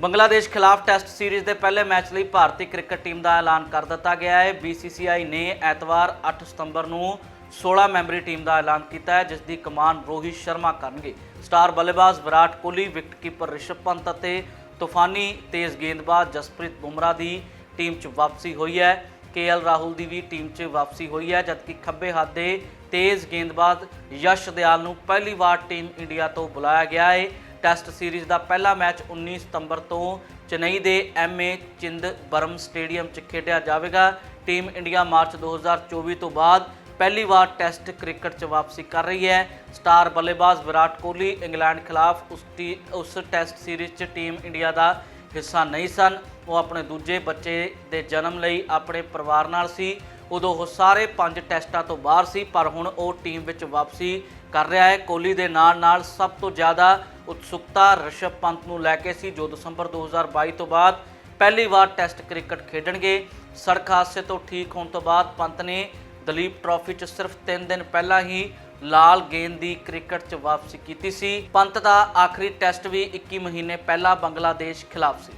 ਬੰਗਲਾਦੇਸ਼ ਖਿਲਾਫ test series ਦੇ ਪਹਿਲੇ ਮੈਚ ਲਈ ਭਾਰਤੀ ਕ੍ਰਿਕਟ ਟੀਮ ਦਾ ਐਲਾਨ ਕਰ ਦਿੱਤਾ ਗਿਆ ਹੈ। BCCI ਨੇ ਐਤਵਾਰ 8 ਸਤੰਬਰ ਨੂੰ 16 ਮੈਂਬਰੀ ਟੀਮ ਦਾ ਐਲਾਨ ਕੀਤਾ ਹੈ, ਜਿਸ ਦੀ ਕਮਾਨ ਰੋਹਿਤ ਸ਼ਰਮਾ ਕਰਨਗੇ। ਸਟਾਰ ਬੱਲੇਬਾਜ਼ ਵਿਰਾਟ ਕੋਹਲੀ, ਵਿਕਟਕੀਪਰ ਰਿਸ਼ਭ ਪੰਤ ਅਤੇ ਤੂਫਾਨੀ ਤੇਜ਼ ਗੇਂਦਬਾਜ਼ ਜਸਪ੍ਰੀਤ ਬੁਮਰਾਹ ਦੀ ਟੀਮ 'ਚ ਵਾਪਸੀ ਹੋਈ ਹੈ। ਕੇਐਲ ਰਾਹੁਲ ਦੀ ਵੀ ਟੀਮ 'ਚ ਵਾਪਸੀ ਹੋਈ ਹੈ, ਜਦਕਿ ਖੱਬੇ ਹੱਥ ਦੇ ਤੇਜ਼ ਗੇਂਦਬਾਜ਼ ਯਸ਼ ਦਿਆਲ ਨੂੰ ਪਹਿਲੀ ਵਾਰ ਟੀਮ ਇੰਡੀਆ ਤੋਂ ਬੁਲਾਇਆ ਗਿਆ ਹੈ। ਟੈਸਟ ਸੀਰੀਜ਼ ਦਾ ਪਹਿਲਾ ਮੈਚ 19 ਸਤੰਬਰ ਤੋਂ ਚੇਨਈ ਦੇ ਐਮਏ ਚਿੰਦਬਰਮ ਸਟੇਡੀਅਮ 'ਚ ਖੇਡਿਆ ਜਾਵੇਗਾ। ਟੀਮ ਇੰਡੀਆ ਮਾਰਚ 2024 ਤੋਂ ਬਾਅਦ ਪਹਿਲੀ ਵਾਰ ਟੈਸਟ ਕ੍ਰਿਕਟ 'ਚ ਵਾਪਸੀ ਕਰ ਰਹੀ ਹੈ। ਸਟਾਰ ਬੱਲੇਬਾਜ਼ ਵਿਰਾਟ ਕੋਹਲੀ ਇੰਗਲੈਂਡ ਖਿਲਾਫ ਉਸ ਟੀ ਉਸ ਟੈਸਟ ਸੀਰੀਜ਼ 'ਚ ਟੀਮ ਇੰਡੀਆ ਦਾ ਹਿੱਸਾ ਨਹੀਂ ਸਨ। ਉਹ ਆਪਣੇ ਦੂਜੇ ਬੱਚੇ ਦੇ ਜਨਮ ਲਈ ਆਪਣੇ ਪਰਿਵਾਰ ਨਾਲ ਸੀ। ਉਦੋਂ ਉਹ ਸਾਰੇ ਪੰਜ ਟੈਸਟਾਂ ਤੋਂ ਬਾਹਰ ਸੀ, ਪਰ ਹੁਣ ਉਹ ਟੀਮ ਵਿੱਚ ਵਾਪਸੀ ਕਰ ਰਿਹਾ ਹੈ। ਕੋਹਲੀ ਦੇ ਨਾਲ ਨਾਲ ਸਭ ਤੋਂ ਜ਼ਿਆਦਾ ਉਤਸੁਕਤਾ ਰਿਸ਼ਭ ਪੰਤ ਨੂੰ ਲੈ ਕੇ ਸੀ, ਜੋ ਦਸੰਬਰ 2022 ਤੋਂ ਬਾਅਦ ਪਹਿਲੀ ਵਾਰ ਟੈਸਟ ਕ੍ਰਿਕਟ ਖੇਡਣਗੇ। ਸੜਕ ਹਾਦਸੇ ਤੋਂ ਠੀਕ ਹੋਣ ਤੋਂ ਬਾਅਦ ਪੰਤ ਨੇ ਦਲੀਪ ਟਰਾਫੀ 'ਚ ਸਿਰਫ 3 ਦਿਨ ਪਹਿਲਾਂ ਹੀ ਲਾਲ ਗੇਂਦ ਦੀ ਕ੍ਰਿਕਟ 'ਚ ਵਾਪਸੀ ਕੀਤੀ ਸੀ। ਪੰਤ ਦਾ ਆਖਰੀ ਟੈਸਟ ਵੀ 21 ਮਹੀਨੇ ਪਹਿਲਾਂ ਬੰਗਲਾਦੇਸ਼ ਖਿਲਾਫ ਸੀ।